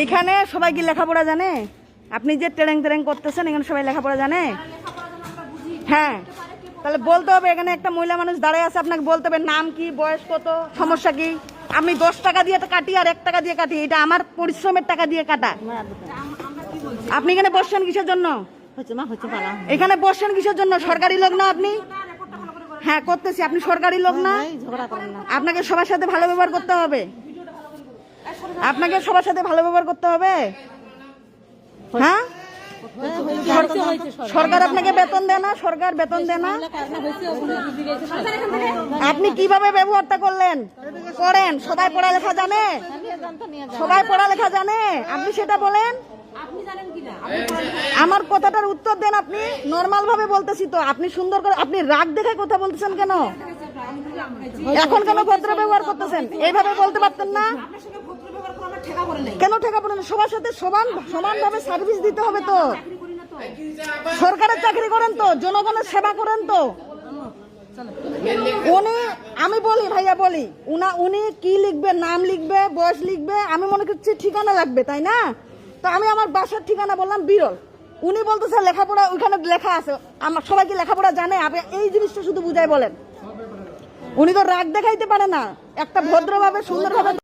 এইখানে সবাই কি লেখাপড়া জানে? আপনি যে ট্রেং ট্রেং করতেছেন এখানে সবাই লেখাপড়া জানে? হ্যাঁ। তাহলে বলতে হবে এখানে একটা মহিলা মানুষ দাঁড়ায় আছে আপনাকে বলতে হবে নাম কি বয়স কত সমস্যা কি? আমি দশ টাকা দিয়ে কাটি আর এক টাকা দিয়ে কাটি এটা আমার পরিশ্রমের টাকা দিয়ে কাটা। আপনি এখানে বসছেন কিসের জন্য? এখানে বসছেন কিসের জন্য? সরকারি লোক না আপনি? হ্যাঁ করতেছি আপনি সরকারি লোক না? না। আপনাকে সবার সাথে ভালো ব্যবহার করতে হবে। আপনাকে সবার সাথে ভালো ব্যবহার করতে হবে? হ্যাঁ? সরকার আপনাকে বেতন দেয় না? সরকার বেতন দেয় না? আপনি কীভাবে ব্যবহারটা করলেন? করেন, সবাই পড়ালেখা জানে? সবাই পড়ালেখা জানে? আপনি সেটা বলেন। আমার কথাটার উত্তর দেন আপনি। নর্মাল ভাবে বলতেছি তো। আপনি সুন্দর করে আপনি রাগ দেখে কথা বলতেছেন কেন? এখন কেন ভদ্র ব্যবহার করতেছেন? এইভাবে বলতে পারতেন না? কেন ঠেকা পড়েন? সবার সাথে সমান, সমানভাবে সার্ভিস দিতে হবে তো। সরকারের চাকরি করেন তো, জনগণের সেবা করেন তো। উনি, আমি বলি ভাইয়া, বলি, উনা, উনি কি লিখবে, নাম লিখবে, বয়স লিখবে, আমি মনে করছি ঠিকানা লাগবে, তাই না? তো আমি আমার বাসার ঠিকানা বললাম বিরল। উনি বলতেছে লেখাপড়া, ওইখানে লেখা আছে। আমার সবাই কি লেখাপড়া জানে? আপনি এই জিনিসটা শুধু বুঝাই বলেন। উনি তো রাগ দেখাইতে পারে না। একটা ভদ্রভাবে সুন্দরভাবে